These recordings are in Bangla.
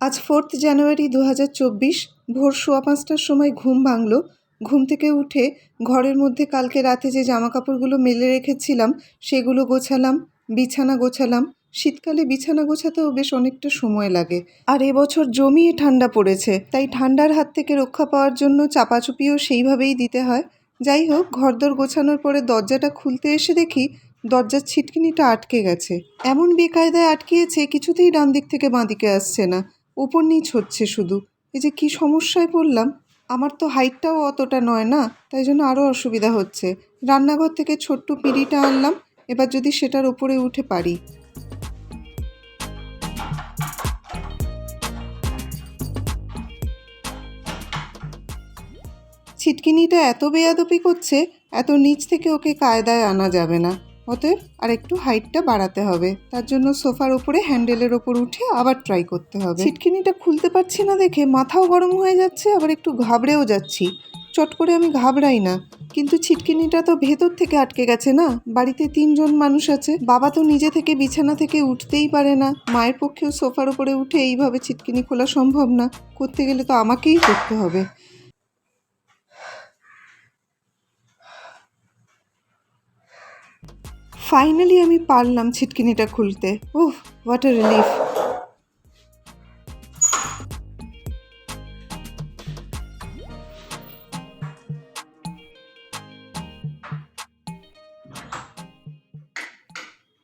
আজ ফোর্থ জানুয়ারি দু হাজার চব্বিশ, ভোর সোয়া পাঁচটার সময় ঘুম ভাঙলো। ঘুম থেকে উঠে ঘরের মধ্যে কালকে রাতে যে জামা কাপড়গুলো মেলে রেখেছিলাম, সেগুলো গোছালাম, বিছানা গোছালাম। শীতকালে বিছানা গোছাতেও বেশ অনেকটা সময় লাগে। আর এবছর জমিয়ে ঠান্ডা পড়েছে, তাই ঠান্ডার হাত থেকে রক্ষা পাওয়ার জন্য চাপাচুপিও সেইভাবেই দিতে হয়। যাই হোক, ঘরদোর গোছানোর পরে দরজাটা খুলতে এসে দেখি দরজার ছিটকিনিটা আটকে গেছে। এমন বেকায়দায় আটকিয়েছে কিছুতেই ডান দিক থেকে বাঁ দিকে আসছে না। উপর নিচ হচ্ছে শুধু। এই যে কী সমস্যায় পড়লাম, আমার তো হাইটটাও অতটা নয় না, তাই জন্য আরও অসুবিধা হচ্ছে। রান্নাঘর থেকে ছোট্ট পিঁড়িটা আনলাম, এবার যদি সেটার উপরে উঠে পারি। ছিটকিনিটা এত বেয়াদপি করছে, এত নিচ থেকে ওকে কায়দায় আনা যাবে না। অতএব আর একটু হাইটটা বাড়াতে হবে। তার জন্য সোফার উপরে হ্যান্ডেলের ওপর উঠে আবার ট্রাই করতে হবে। ছিটকিনিটা খুলতে পারছি না দেখে মাথাও গরম হয়ে যাচ্ছে, আবার একটু ঘাবড়েও যাচ্ছি। চট করে আমি ঘাবড়াই না। কিন্তু ছিটকিনিটা তো ভেতর থেকে আটকে গেছে না? বাড়িতে তিনজন মানুষ আছে। বাবা তো নিজে থেকে বিছানা থেকে উঠতেই পারে না। মায়ের পক্ষেও সোফার উপরে উঠে এইভাবে ছিটকিনি খোলা সম্ভব না। করতে গেলে তো আমাকেই করতে হবে। ফাইনালি আমি পারলাম ছিটকিনিটা খুলতে। ওহ হোয়াট আ রিলিফ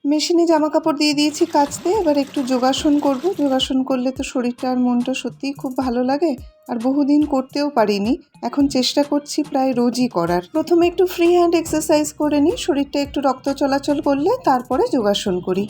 মেশিনে জামা কাপড় দিয়ে দিয়েছি কাচতে, এবার একটু যোগাসন করব। যোগাসন করলে তো শরীরটা আর মনটা সত্যিই খুব ভালো লাগে। আর বহুদিন করতেও পারিনি। এখন চেষ্টা করছি প্রায় রোজই করার। প্রথমে একটু ফ্রি হ্যান্ড এক্সারসাইজ করে নিই, শরীরটা একটু রক্ত চলাচল করলে তারপরে যোগাসন করি।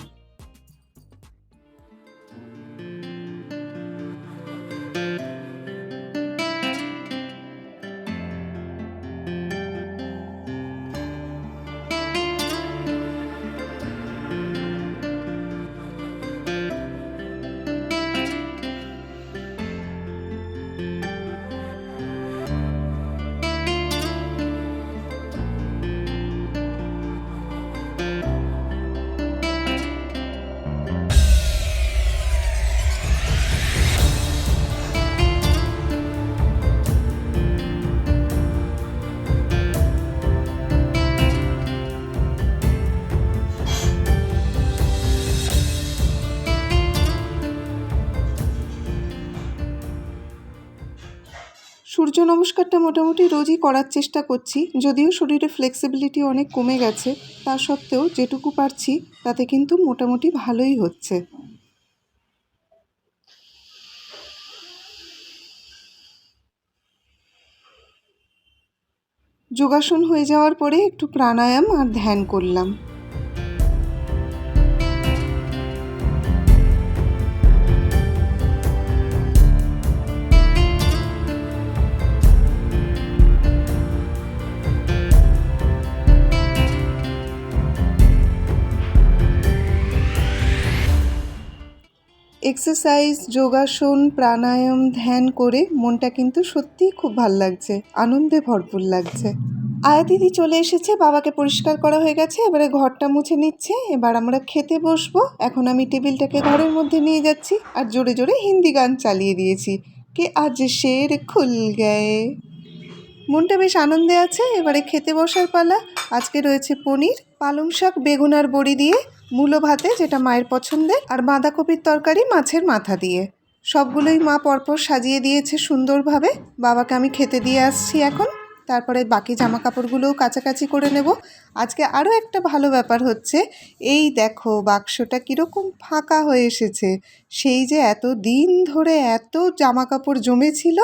সূর্য নমস্কারটা মোটামুটি রোজই করার চেষ্টা করছি, যদিও শরীরে ফ্লেক্সিবিলিটি অনেক কমে গেছে, তা সত্ত্বেও যেটুকু পারছি তাতে কিন্তু মোটামুটি ভালোই হচ্ছে। যোগাসন হয়ে যাওয়ার পরে একটু প্রাণায়াম আর ধ্যান করলাম। এক্সারসাইজ, যোগাসন, প্রাণায়াম, ধ্যান করে মনটা কিন্তু সত্যিই খুব ভালো লাগছে, আনন্দে ভরপুর লাগছে। আয়া দিদি চলে এসেছে, বাবাকে পরিষ্কার করা হয়ে গেছে, এবারে ঘরটা মুছে নিচ্ছে, এবার আমরা খেতে বসবো। এখন আমি টেবিলটাকে ঘরের মধ্যে নিয়ে যাচ্ছি, আর জোরে জোরে হিন্দি গান চালিয়ে দিয়েছি। কে আজ শের খুল গায়ে? মনটা বেশ আনন্দে আছে। এবারে খেতে বসার পালা। আজকে রয়েছে পনির, পালং শাক, বেগুন আর বড়ি দিয়ে, মূলো ভাতে যেটা মায়ের পছন্দের, আর বাঁধাকপির তরকারি মাছের মাথা দিয়ে। সবগুলোই মা পরপর সাজিয়ে দিয়েছে সুন্দরভাবে। বাবাকে আমি খেতে দিয়ে আসছি এখন। তারপরে বাকি জামা কাপড়গুলোও কাছাকাছি করে নেব। আজকে আরও একটা ভালো ব্যাপার হচ্ছে, এই দেখো বাক্সটা কীরকম ফাঁকা হয়ে এসেছে। সেই যে এত দিন ধরে এত জামা কাপড় জমেছিল,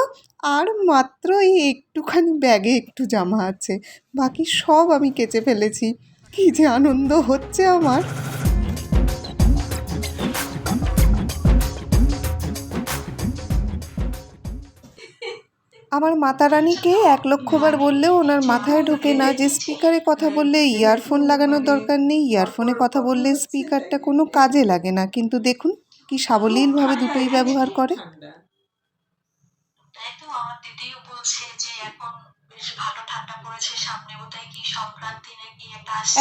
আর মাত্র এই একটুখানি ব্যাগে একটু জামা আছে। বাকি সব আমি কেচে ফেলেছি। কী যে আনন্দ হচ্ছে আমার। আমার মাতা রানীকে এক লক্ষবার বললেও ওনার মাথায় ঢোকে না যে স্পিকারে কথা বললে ইয়ারফোন লাগানোর দরকার নেই ইয়ারফোনে কথা বললে স্পিকারটা কোনো কাজে লাগে না। কিন্তু দেখুন কি সাবলীলভাবে দুটোই ব্যবহার করে।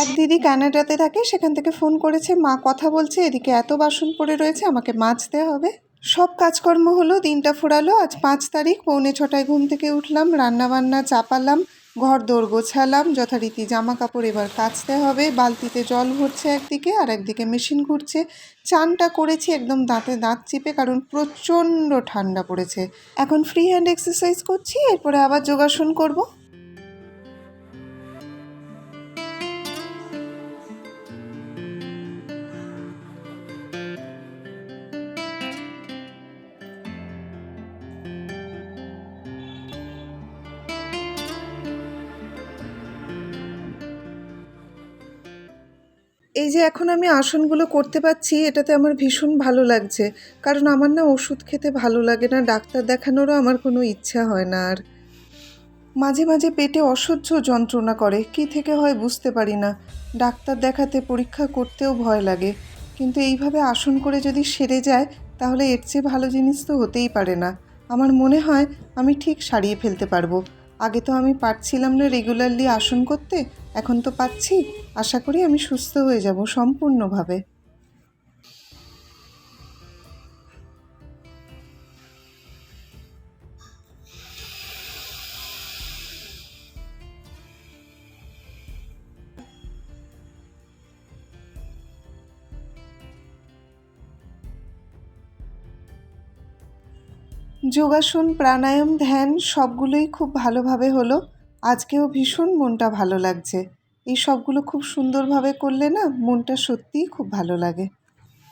এক দিদি কানাডাতে থাকে সেখান থেকে ফোন করেছে মা কথা বলছে এদিকে এত বাসন পড়ে রয়েছে আমাকে মাজতে হবে। সব কাজকর্ম হলো, দিনটা ফোরালো। আজ পাঁচ তারিখ, পৌনে ছটায় ঘুম থেকে উঠলাম রান্না বান্না চাপালাম, ঘর দোর গোছালাম, যথারীতি জামা কাপড় এবার কাচতে হবে, বালতিতে জল ভরছে একদিকে আর একদিকে মেশিন ঘুরছে। চানটা করেছি, একদম দাঁতে দাঁত চিপে, কারণ প্রচণ্ড ঠান্ডা পড়েছে। এখন ফ্রি হ্যান্ড এক্সারসাইজ করছি, এরপরে আবার যোগাসন করব। এই যে এখন আমি আসনগুলো করতে পারছি, এটাতে আমার ভীষণ ভালো লাগছে। কারণ আমার না ওষুধ খেতে ভালো লাগে না, ডাক্তার দেখানোরও আমার কোনো ইচ্ছা হয় না আর। মাঝে মাঝে পেটে অসহ্য যন্ত্রণা করে, কি থেকে হয় বুঝতে পারি না। ডাক্তার দেখাতে, পরীক্ষা করতেও ভয় লাগে। কিন্তু এইভাবে আসন করে যদি সেরে যায়, তাহলে এর চেয়ে ভালো জিনিস তো হতেই পারে না। আমার মনে হয় আমি ঠিক সারিয়ে ফেলতে পারব। আগে তো আমি পারছিলাম না রেগুলারলি আসন করতে, এখন তো পাচ্ছি। আশা করি আমি সুস্থ হয়ে যাব সম্পূর্ণভাবে। যোগাসন প্রাণায়াম ধ্যান সবগুলোই খুব ভালোভাবে হলো। আজকেও ভীষণ মনটা ভালো লাগছে। এই সবগুলো খুব সুন্দরভাবে করলে না মনটা সত্যিই খুব ভালো লাগে।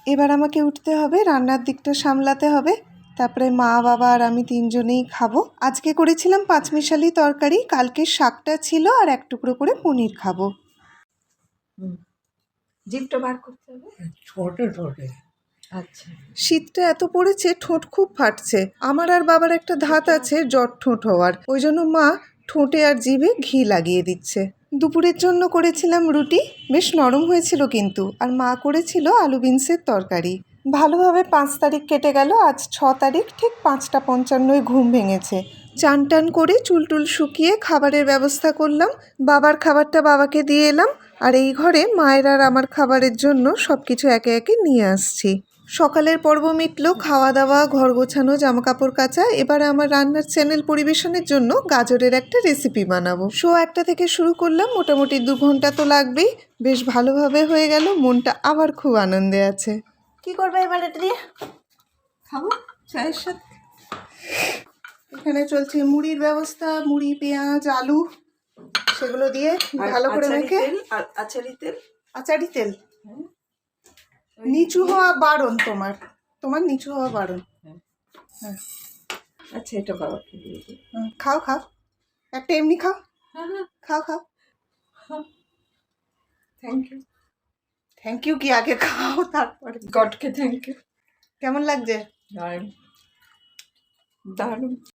এবার আমাকে উঠতে হবে রান্নার দিকটা সামলাতে হবে। তারপরে মা বাবা আর আমি তিনজনেই খাব। আজকে করেছিলাম পাঁচমিশালি তরকারি কালকে শাকটা ছিল আর এক টুকরো করে পনির খাব। জিভটা বার করতে হবে। ছোটে ছোটে আচ্ছা। শীতটা এত পড়েছে ঠোঁট খুব ফাটছে। আমার আর বাবার একটা ধাত আছে জ্বর ঠোঁট হওয়ার। ওই জন্য মা ঠোঁটে আর জিভে ঘি লাগিয়ে দিচ্ছে। দুপুরের জন্য করেছিলাম রুটি বেশ নরম হয়েছিল কিন্তু। আর মা করেছিল আলু বিনসের তরকারি। ভালোভাবে পাঁচ তারিখ কেটে গেল আজ ছ তারিখ ঠিক পাঁচটা পঞ্চান্নই ঘুম ভেঙেছে। চান টান করে চুল টুল শুকিয়ে খাবারের ব্যবস্থা করলাম বাবার খাবারটা বাবাকে দিয়ে এলাম। আর এই ঘরে মায়ের আর আমার খাবারের জন্য সব কিছু একে একে নিয়ে আসছি। সকালের পর্ব মিটলো খাওয়া দাওয়া ঘর গোছানো জামা কাপড় কাচা। এবারে আমার রান্নার চ্যানেল পরিবেশনের জন্য গাজরের একটা রেসিপি বানাবো। শো একটা থেকে শুরু করলাম মোটামুটি দু ঘণ্টা তো লাগবেই। বেশ ভালোভাবে হয়ে গেল মনটা আবার খুব আনন্দে আছে। কি করবে এবার এটা দিয়ে? খাব? চায়ের সাথে? এখানে চলছে মুড়ির ব্যবস্থা মুড়ি পেঁয়াজ আলু সেগুলো দিয়ে ভালো করে মেখে আচারি তেল। আচারি তেল। নিচু হওয়া বারণ তোমার। তোমার নিচু হওয়া বারণ। হ্যাঁ। আচ্ছা এটা হুম, খাও খাও। একটা এমনি খাও। হ্যাঁ খাও খাও। থ্যাংক ইউ থ্যাংক ইউ কি আগে খাও তারপরে গডকে থ্যাংক ইউ কেমন লাগছে? দারুণ। দারুণ।